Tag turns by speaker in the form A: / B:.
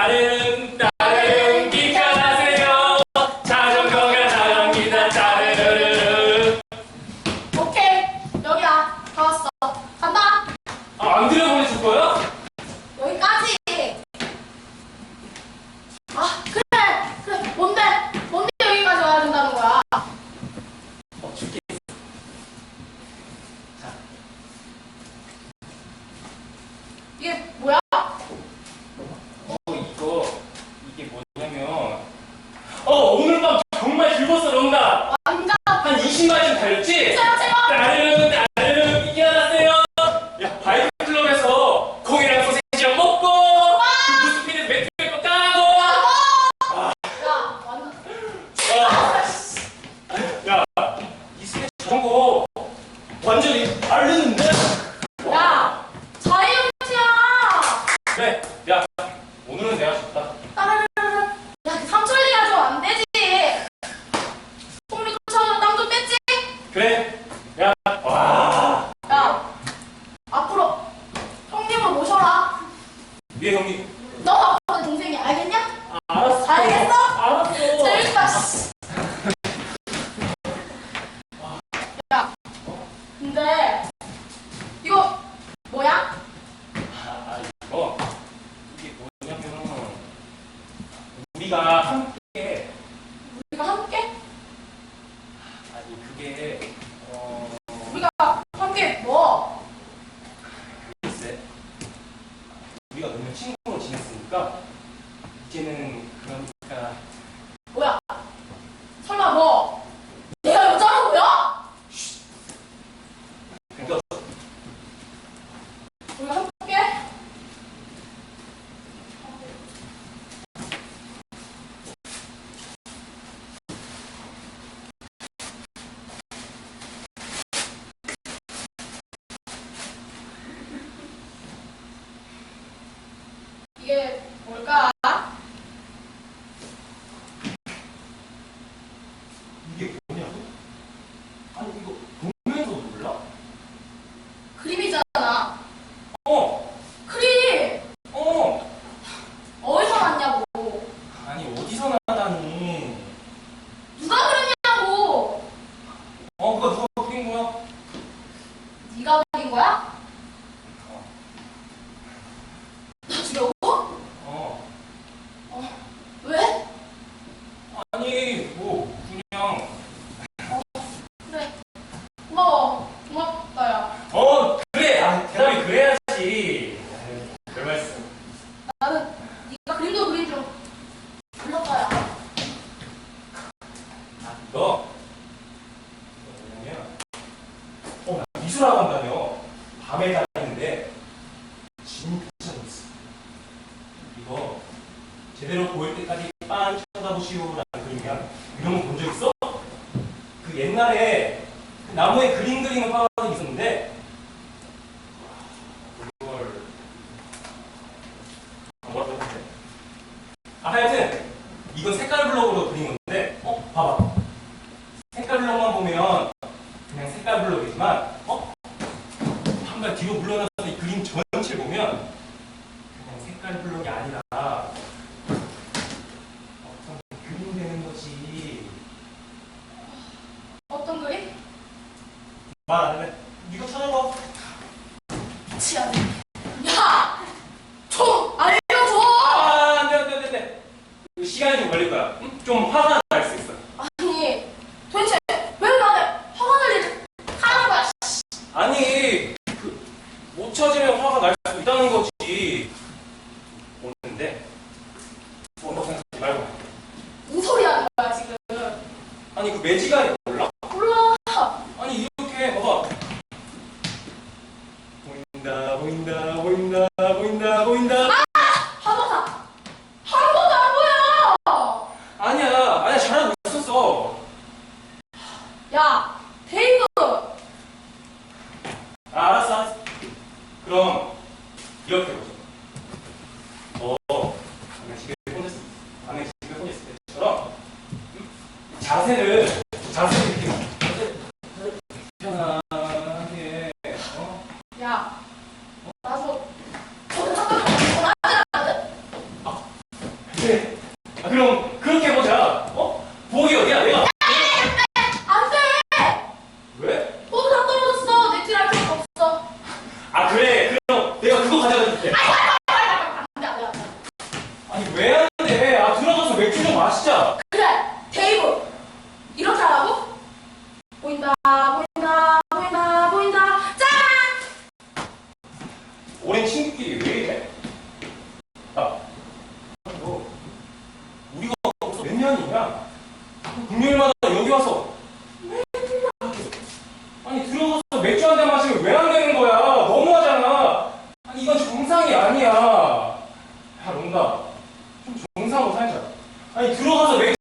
A: 따르릉 따르릉 비켜나세요 자전거가 나갑니다 따르르르
B: 오케이 여기야 다 왔어 간다
A: 아, 안 들여보내줄 거야?
B: 여기까지 아 그래 그래 뭔데 뭔데 여기까지 와야 된다는 거야
A: 어 줄게 자
B: 이게 뭐야
A: 어, 이거 이게 뭐냐면 어 오늘 밤 정말 즐거웠어 롱다
B: 완전
A: 한 20마리는 달렸지?
B: 최고 최고
A: 따르릉 따르릉 이겨났어요 야 바이크 클럽에서 콩이랑 소세지랑 먹고 그 무스피드 매트 거 까고
B: 야 완전
A: 야, 이 스케치 저거 완전히 다르는데?
B: 야 자이언트야
A: 그래, 야, 오늘은 내가 졌다.
B: 따라라라라 야 그 삼촌 얘기하면 안 되지 홈리 쫓아오면 땀좀 뺐지
A: 그래, 야, 와,
B: 야 앞으로 형님을 모셔라
A: 위에 형님.
B: 너 아빠의 동생이 알겠냐?
A: 알았어.
B: 알겠어?
A: 알았어.
B: 재밌다 씨. 야 근데 이거 뭐야?
A: 아, 이거 이게 뭐냐면 우리가 함께
B: 우리가 함께?
A: 아니 그게 어
B: 우리가 함께 뭐?
A: 글쎄 우리가 너무 친구로 지냈으니까 이제는 그러니까
B: 뭐야? 설마 뭐? 내가 여자라는 거야?
A: 그러니까
B: 우리가 함께? 이게 뭘까?
A: 이게 뭐냐고? 아니 이거 보면서 몰라?
B: 그림이잖아.
A: 어,
B: 그림
A: 어.
B: 어디서 났냐고.
A: 아니 어디서 나다니?
B: 누가 그렸냐고.
A: 어 그거 누가 그린 거야?
B: 네가 그린 거야?
A: 어.
B: 나 주려고?
A: 어.
B: 왜?
A: 아니 뭐 그냥
B: 그래. 고마워. 고맙다 야.
A: 어 그래. 아 대답이 그래야지. 아유, 별 말씀.
B: 나는 네가 그림도 그린 줄 몰랐다 야.
A: 아 이거 이거 뭐냐면 어나 미술학원 다녀. 밤에 다니는데 진짜 재밌어. 이거 제대로 보일 때까지 빤 쳐다보시오라는 그림이야. 이런 거 본 적 있어? 그 옛날에 그 나무에 그림 그리는 파가 있었는데 아, 뭐라고 아 하여튼 이건 색깔 블록으로 그린 건데 어 봐봐 색깔 블록만 보면 그냥 색깔 블록이지만 어 한 발 뒤로 물러나서 이 그림 전체를 보면 그냥 색깔 블록이 아니라 어떤 그림 되는 거지
B: 어떤 그림?
A: 말안 해. 이거 찾아봐.
B: 치아. 야! 좀 알려줘!
A: 아, 안 돼, 안 돼, 안 돼, 안 돼. 이거 시간이 좀 걸릴 거야. 응? 좀 화가 날 수 있어.
B: 아니, 도대체 왜 나한테 화가 날 일을 하는 거야? 씨.
A: 아니, 그, 못 찾으면 화가 날 수 있다는 거지. 오는데, 뭐라고 생각하지 말고.
B: 무슨 소리 하는 거야, 지금?
A: 아니, 그몰 금요일마다 여기 와서 아니 들어가서 맥주 한 잔 마시면 왜 안 되는 거야? 너무하잖아. 아니 이건 정상이 아니야. 야 롱다. 좀 정상으로 살자. 아니 들어가서 맥주